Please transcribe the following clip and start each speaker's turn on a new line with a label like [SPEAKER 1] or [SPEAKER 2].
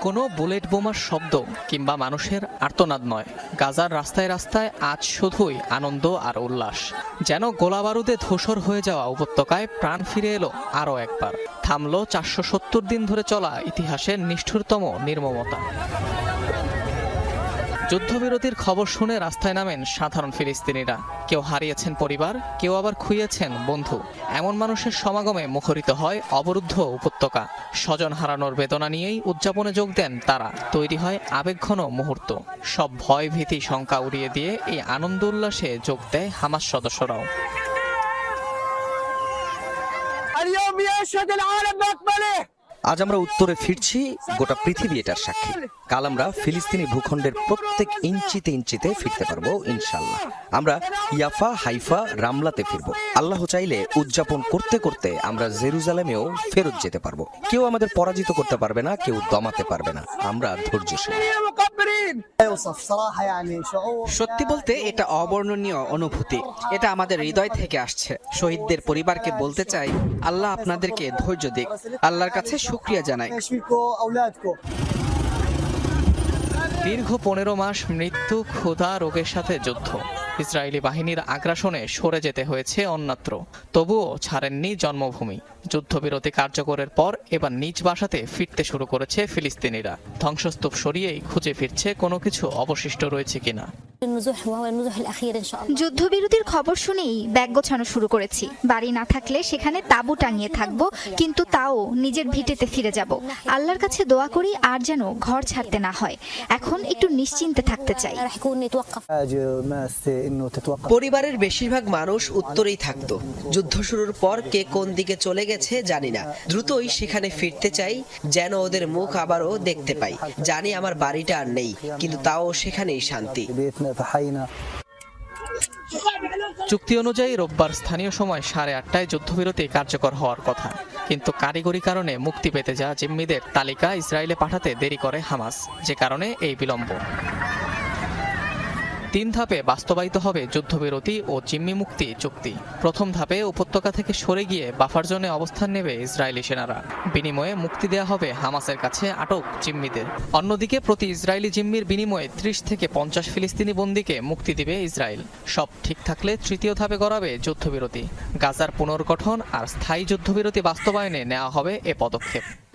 [SPEAKER 1] কোনো বুলেট বোমার শব্দ কিংবা মানুষের আর্তনাদ নয়। গাজার রাস্তায় রাস্তায় আজ শুধুই আনন্দ আর উল্লাস। যেন গোলাবারুদে ধূসর হয়ে যাওয়া উপত্যকায় প্রাণ ফিরে এলো আরও একবার। থামলো চারশো দিন ধরে চলা ইতিহাসের নিষ্ঠুরতম নির্মমতা। যুদ্ধবিরতির খবর শুনে রাস্তায় নামেন সাধারণ ফিলিস্তিনিরা কেউ হারিয়েছেন পরিবার কেউ আবার খুইয়েছেন বন্ধু এমন মানুষের সমাগমে মুখরিত হয় অবরুদ্ধ উপত্যকা স্বজন হারানোর বেদনা নিয়েই উদযাপনে যোগ দেন তারা তৈরি হয় আবেগঘন মুহূর্ত সব ভয় ভীতি শঙ্কা উড়িয়ে দিয়ে এই আনন্দ উল্লাসে যোগ দেয় হামাস সদস্যরাও
[SPEAKER 2] اليوم يشهد العالم بأكمله
[SPEAKER 3] আজ আমরা উত্তরে ফিরছি, গোটা পৃথিবী এটার সাক্ষী। কাল আমরা ফিলিস্তিনি ভূখণ্ডের প্রত্যেক ইঞ্চিতে ইঞ্চিতে ফিরতে পারব ইনশাল্লাহ আমরা ইয়াফা, হাইফা, রামলাতে ফিরব। আল্লাহ চাইলে উদযাপন করতে করতে আমরা জেরুজালেমেও ফেরত যেতে পারব। কেউ আমাদের পরাজিত করতে পারবে না, কেউ দমাতে পারবে না। আমরা ধৈর্যশীল।
[SPEAKER 4] সত্যি বলতে এটা অবর্ণনীয় অনুভূতি। এটা আমাদের হৃদয় থেকে আসছে। শহীদদের পরিবারকে বলতে চাই আল্লাহ আপনাদেরকে ধৈর্য দিক। আল্লাহর কাছে শুক্রিয়া জানাই।
[SPEAKER 1] দীর্ঘ পনেরো মাস মৃত্যু ক্ষুধা রোগের সাথে যুদ্ধ। ইসরায়েলি বাহিনীর আগ্রাসনে সরে যেতে হয়েছে অন্যত্র। তবুও ছাড়েননি জন্মভূমি। যুদ্ধবিরতি কার্যকরের পর এবার নিজ বাসাতে ফিরতে শুরু করেছে ফিলিস্তিনিরা। ধ্বংসস্তূপ সরিয়েই খুঁজে ফিরছে কোনো কিছু অবশিষ্ট রয়েছে কিনা।
[SPEAKER 5] যুদ্ধবিরতির খবর শুনেই ব্যাগ গোছানো শুরু করেছি। বাড়ি না থাকলে সেখানে তাবু টাঙিয়ে থাকব কিন্তু তাও নিজের ভিটেতে ফিরে যাব। আল্লাহর কাছে দোয়া করি আর যেন ঘর ছাড়তে না হয়। এখন একটু নিশ্চিন্তে থাকতে চাই।
[SPEAKER 6] পরিবারের বেশিরভাগ মানুষ উত্তরেই থাকতো। যুদ্ধ শুরুর পর কে কোন দিকে চলে গেছে জানি না। দ্রুতই সেখানে ফিরতে চাই যেন ওদের মুখ আবারও দেখতে পাই। জানি আমার বাড়িটা আর নেই কিন্তু তাও সেখানেই শান্তি।
[SPEAKER 7] فحينا
[SPEAKER 1] চুক্তি অনুযায়ী রোববার স্থানীয় সময় সাড়ে আটটায় যুদ্ধবিরতি কার্যকর হওয়ার কথা কিন্তু কারিগরি কারণে মুক্তি পেতে যাওয়া জিম্মিদের তালিকা ইসরায়েলে পাঠাতে দেরি করে হামাস যে কারণে এই বিলম্ব তিন ধাপে বাস্তবায়িত হবে যুদ্ধবিরতি ও জিম্মি মুক্তি চুক্তি। প্রথম ধাপে উপত্যকা থেকে সরে গিয়ে বাফার জোনে অবস্থান নেবে ইসরায়েলি সেনারা। বিনিময়ে মুক্তি দেওয়া হবে হামাসের কাছে আটক জিম্মিদের। অন্যদিকে প্রতি ইসরায়েলি জিম্মির বিনিময়ে ত্রিশ থেকে পঞ্চাশ ফিলিস্তিনি বন্দীকে মুক্তি দিবে ইসরায়েল। সব ঠিক থাকলে তৃতীয় ধাপে গড়াবে যুদ্ধবিরতি। গাজার পুনর্গঠন আর স্থায়ী যুদ্ধবিরতি বাস্তবায়নে নেওয়া হবে এ পদক্ষেপ।